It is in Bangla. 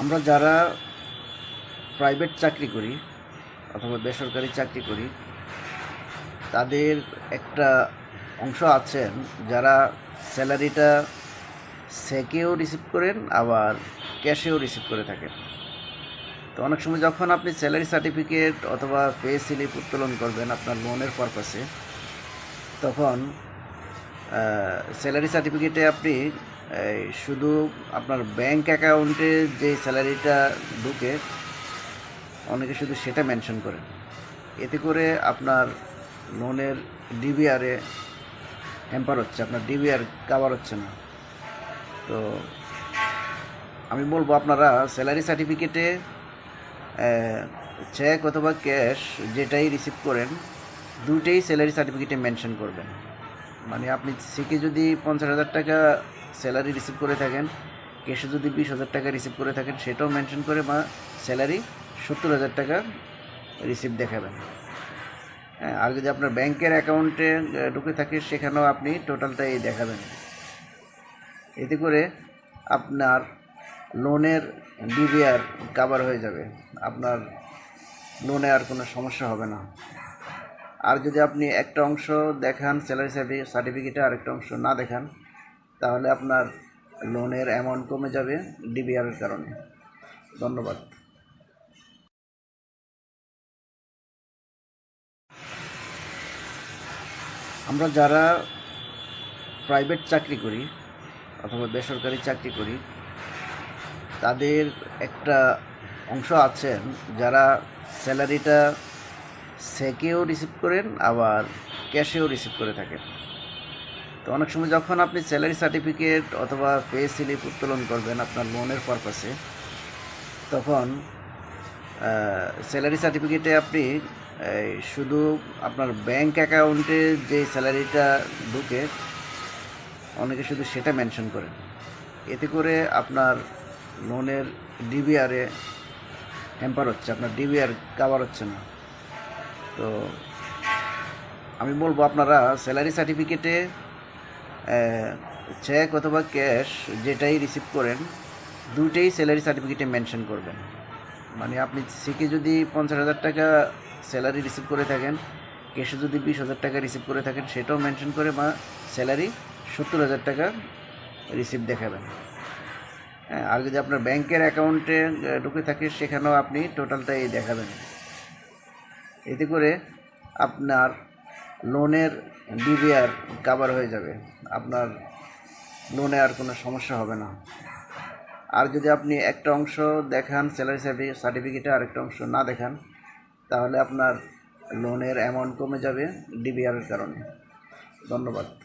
আমরা যারা প্রাইভেট চাকরি করি অথবা বেসরকারি চাকরি করি, তাদের একটা অংশ আছেন যারা স্যালারিটা সেকেও রিসিভ করেন আবার ক্যাশেও রিসিভ করে থাকেন। তো অনেক সময় যখন আপনি স্যালারি সার্টিফিকেট অথবা পে স্লিপ উত্তোলন করবেন আপনার লোনের পারপাসে তখন স্যালারি সার্টিফিকেটে আপনি শুধু আপনার ব্যাংক অ্যাকাউন্টে যে স্যালারিটা ঢুকে, অনেকে শুধু সেটা মেনশন করেন। এতে করে আপনার লোনের ডিবিআরে হ্যাম্পার হচ্ছে, আপনার ডিবিআর কাভার হচ্ছে না। তো আমি বলব আপনারা স্যালারি সার্টিফিকেটে চেক অথবা ক্যাশ যেটাই রিসিভ করেন, দুইটাই স্যালারি সার্টিফিকেটে মেনশন করবেন। মানে আপনি সিকে যদি পঞ্চাশ হাজার টাকা স্যালারি রিসিভ করে থাকেন ক্যাশে যদি বিশ হাজার টাকা রিসিভ করে থাকেন, সেটাও মেনশন করে বা স্যালারি সত্তর হাজার টাকা রিসিভ দেখাবেন। হ্যাঁ আর যদি আপনার ব্যাংকের অ্যাকাউন্টে ঢুকে থাকে, সেখানেও আপনি টোটালটাই দেখাবেন। এতে করে আপনার লোনের ডিবিআর কাভার হয়ে যাবে। আপনার লোনে আর কোনো সমস্যা হবে না। আর যদি আপনি একটা অংশ দেখান স্যালারি সার্টিফিকেটে আরেকটা অংশ না দেখান, তাহলে আপনার লোনের অ্যামাউন্ট কমে যাবে ডিবিআরের কারণে। ধন্যবাদ। আমরা যারা প্রাইভেট চাকরি করি অথবা বেসরকারি চাকরি করি, তাদের একটা অংশ আছেন যারা স্যালারিটা চেকেও রিসিভ করেন, আবার ক্যাশেও রিসিভ করে থাকেন। তো অনেক সময় যখন আপনি স্যালারি সার্টিফিকেট অথবা পে স্লিপ উত্তোলন করবেন আপনার লোনের পারপাসে তখন স্যালারি সার্টিফিকেটে আপনি শুধু আপনার ব্যাংক অ্যাকাউন্টে যে স্যালারিটা ঢুকে, অনেকে শুধু সেটা মেনশন করেন। এতে করে আপনার লোনের ডিবিআরে হ্যাম্পার হচ্ছে, আপনার ডিবিআর কাভার হচ্ছে না। তো আমি বলব আপনারা স্যালারি সার্টিফিকেটে চেক অথবা ক্যাশ যেটাই রিসিভ করেন, দুইটাই স্যালারি সার্টিফিকেটে মেনশন করবেন। মানে আপনি সিকে যদি পঞ্চাশ হাজার টাকা স্যালারি রিসিভ করে থাকেন ক্যাশে যদি বিশ হাজার টাকা রিসিভ করে থাকেন, সেটাও মেনশন করে বা স্যালারি সত্তর হাজার টাকা রিসিভ দেখাবেন। হ্যাঁ আর যদি আপনার ব্যাংকের অ্যাকাউন্টে ঢুকে থাকে, সেখানেও আপনি টোটালটাই দেখাবেন। এতে করে আপনার লোনের ডিবিআর কাভার হয়ে যাবে। আপনার লোনে আর কোনো সমস্যা হবে না। আর যদি আপনি একটা অংশ দেখান স্যালারি সার্টিফিকেটে আরেকটা অংশ না দেখান, তাহলে আপনার লোনের অ্যামাউন্ট কমে যাবে ডিবিআরের কারণে। ধন্যবাদ।